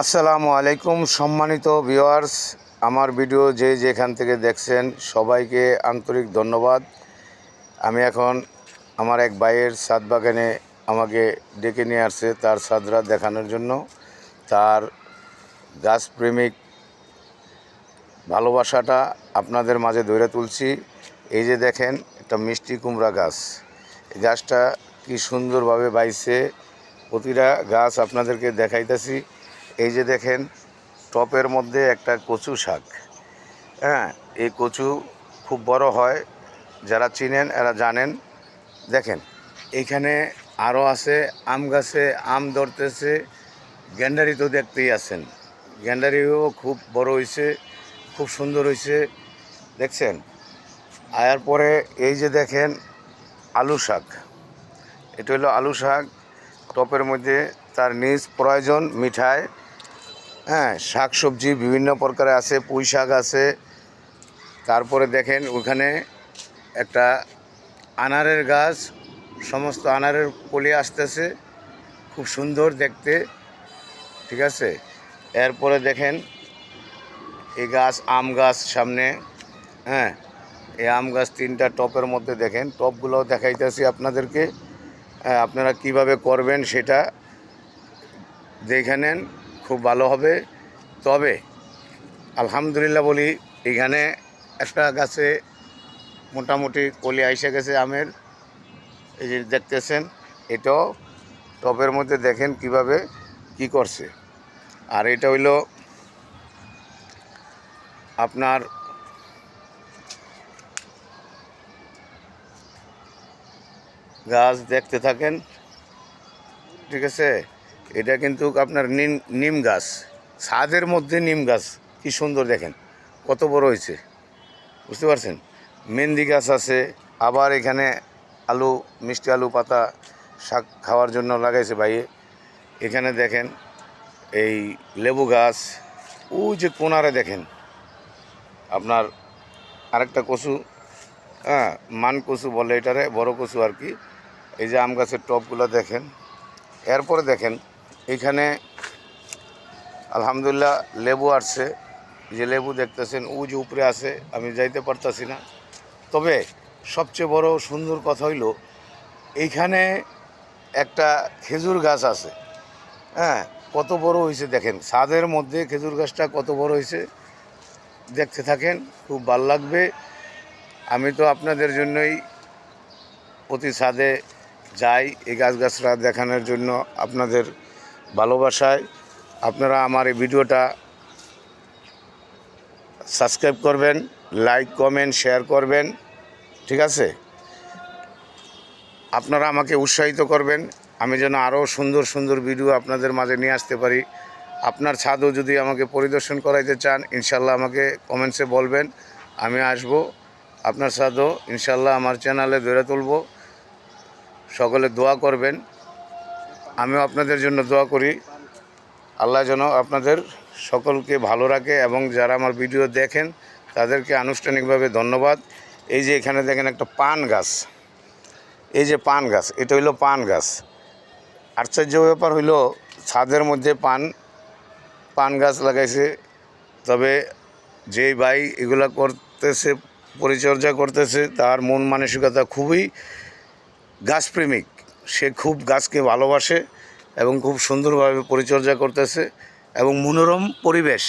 আসসালামু আলাইকুম, সম্মানিত ভিওয়ার্স আমার ভিডিও যে যেখান থেকে দেখছেন, সবাইকে আন্তরিক ধন্যবাদ। আমি এখন আমার এক ভাইয়ের সাদ বাগানে আমাকে ডেকে নিয়ে আসছে তার সাদরা দেখানোর জন্য। তার গাছপ্রেমিক ভালোবাসাটা আপনাদের মাঝে ধরে তুলছি। এই যে দেখেন, একটা মিষ্টি কুমড়া গাছ। গাছটা কি সুন্দরভাবে বাইছে। প্রতিটা গাছ আপনাদেরকে দেখাইতেছি। এই যে দেখেন, টপের মধ্যে একটা কচু শাক। হ্যাঁ এই কচু খুব বড় হয়, যারা চিনেন এরা জানেন। দেখেন এইখানে আরও আছে, আম গাছে আম ধরতেছে গ্যান্ডারি তো দেখতেই আছেন। গ্যান্ডারিও খুব বড় হয়েছে খুব সুন্দর হয়েছে দেখছেন? আয়ার পরে এই যে দেখেন, আলু শাক। এটা হলো আলু শাক, টপের মধ্যে তার নিজ প্রয়োজন, মিঠাই হ্যাঁ শাক সবজি বিভিন্ন প্রকারে আছে পুঁই শাক আছে। তারপরে দেখেন ওখানে একটা আনারের গাছ সমস্ত আনারের কলি আসতেছে খুব সুন্দর দেখতে ঠিক আছে? এরপরে দেখেন এই গাছ আম গাছ সামনে হ্যাঁ এই আম গাছ তিনটা টপের মধ্যে দেখেন টপগুলো দেখাইতেছি আপনাদেরকে। হ্যাঁ, আপনারা কীভাবে করবেন সেটা দেখে নেন। খুব ভালো হবে। তবে আলহামদুলিল্লাহ বলি, এখানে একটা গাছে মোটামুটি কলি আইসে গেছে আমের। এই যে দেখতেছেন, এটাও টবের মধ্যে দেখেন কীভাবে কি করছে। আর এটা হইল আপনার গাছ দেখতে থাকেন, ঠিক আছে? এটা কিন্তু আপনার নিম নিম গাছ। ছাদের মধ্যে নিম গাছ, কি সুন্দর দেখেন, কত বড় হয়েছে। বুঝতে পারছেন? মেহেন্দি গাছ আছে, আবার এখানে আলু, মিষ্টি আলু পাতা শাক খাওয়ার জন্য লাগাইছে ভাইয়ে এখানে দেখেন, এই লেবু গাছ, ওই যে কোনারে দেখেন। আপনার আরেকটা কচু হ্যাঁ মান কচু বলে এটারে, বড় কচু আর কি। এই যে আম গাছের টপগুলো দেখেন। এরপরে দেখেন এখানে আলহামদুলিল্লাহ লেবু আসছে। যে লেবু দেখতেছেন যে উপরে আছে, আমি যাইতে পারতাছি না। তবে সবচেয়ে বড় সুন্দর কথা হইল, এইখানে একটা খেজুর গাছ আছে। হ্যাঁ কত বড় হয়েছে দেখেন। ছাদের মধ্যে খেজুর গাছটা কত বড় হয়েছে দেখতে থাকেন, খুব ভালো লাগবে। আমি তো আপনাদের জন্যই প্রতি ছাদে যাই এই গাছগাছরা দেখানোর জন্য আপনাদের ভালোবাসায় আপনারা আমার এই ভিডিওটা সাবস্ক্রাইব করবেন লাইক কমেন্ট শেয়ার করবেন, ঠিক আছে? আপনারা আমাকে উৎসাহিত করবেন, আমি যেন আরও সুন্দর সুন্দর ভিডিও আপনাদের মাঝে নিয়ে আসতে পারি। আপনার ছাদও যদি আমাকে পরিদর্শন করাইতে চান, ইনশাল্লাহ আমাকে কমেন্টসে বলবেন, আমি আসব। আপনার ছাদও ইনশাল্লাহ আমার চ্যানেলে ধরে তুলব। সকলে দোয়া করবেন। আমিও আপনাদের জন্য দোয়া করি। আল্লাহ যেন আপনাদের সকলকে ভালো রাখে এবং যারা আমার ভিডিও দেখেন, তাদেরকে আনুষ্ঠানিকভাবে ধন্যবাদ। এই যে এখানে দেখেন একটা পান গাছ। এই যে পান গাছ, এটা হইল পান গাছ। আশ্চর্য ব্যাপার হইল, ছাদের মধ্যে পান পান গাছ লাগাইছে। তবে যেই ভাই এগুলা করতেছে, পরিচর্যা করতেছে, তার মন মানসিকতা খুবই গাছপ্রেমিক। সে খুব গাছকে ভালোবাসে এবং খুব সুন্দরভাবে পরিচর্যা করতেছে এবং মনোরম পরিবেশ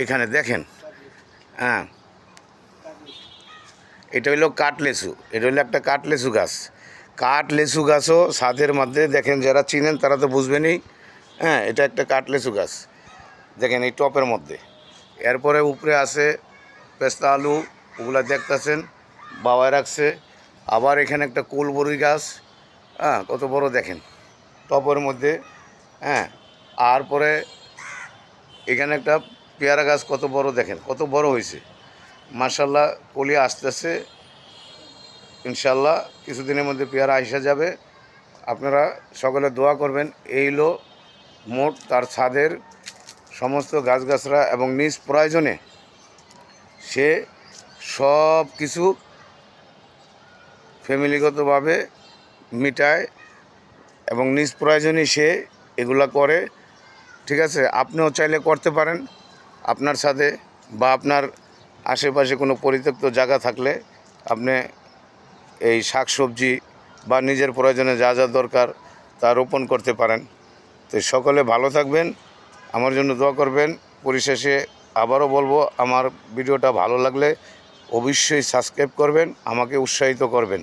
এখানে দেখেন। হ্যাঁ। এটা হইল কাঠ লেচু, এটা হইল একটা কাঠ লেচু গাছ। কাঠ লেচু গাছও ছাদের মধ্যে, দেখেন যারা চিনেন তারা তো বুঝবেনই। হ্যাঁ এটা একটা কাঠ লেচু গাছ। দেখেন এই টপের মধ্যে। এরপরে উপরে আছে পেস্তা আলু, ওগুলা দেখতেছেন, বাবায় রাখছে। আবার এখানে একটা কুলবরুই গাছ। হ্যাঁ কত বড় দেখেন। টপের মধ্যে হ্যাঁ আর পরে এখানে একটা পেয়ারা গাছ কত বড় দেখেন, কত বড় হয়েছে। মার্শাল্লাহ কলি আসতেছে। ইনশাল্লাহ কিছুদিনের মধ্যে পেয়ারা আসা যাবে। আপনারা সকলে দোয়া করবেন, এই হলো মোট তার ছাদের সমস্ত গাছগাছরা এবং নিজ প্রয়োজনে সে সব কিছু ফ্যামিলিগতভাবে মিটায় এবং নিজ প্রয়োজনে সে এগুলা করে, ঠিক আছে? আপনিও চাইলে করতে পারেন। আপনার সাথে বা আপনার আশেপাশে কোনো পরিত্যক্ত জায়গা থাকলে আপনি এই শাক সবজি বা নিজের প্রয়োজনে যা যা দরকার তা রোপণ করতে পারেন। তো সকলে ভালো থাকবেন, আমার জন্য দোয়া করবেন। পরিশেষে আবারও বলব, আমার ভিডিওটা ভালো লাগলে অবশ্যই সাবস্ক্রাইব করবেন, আমাকে উৎসাহিত করবেন।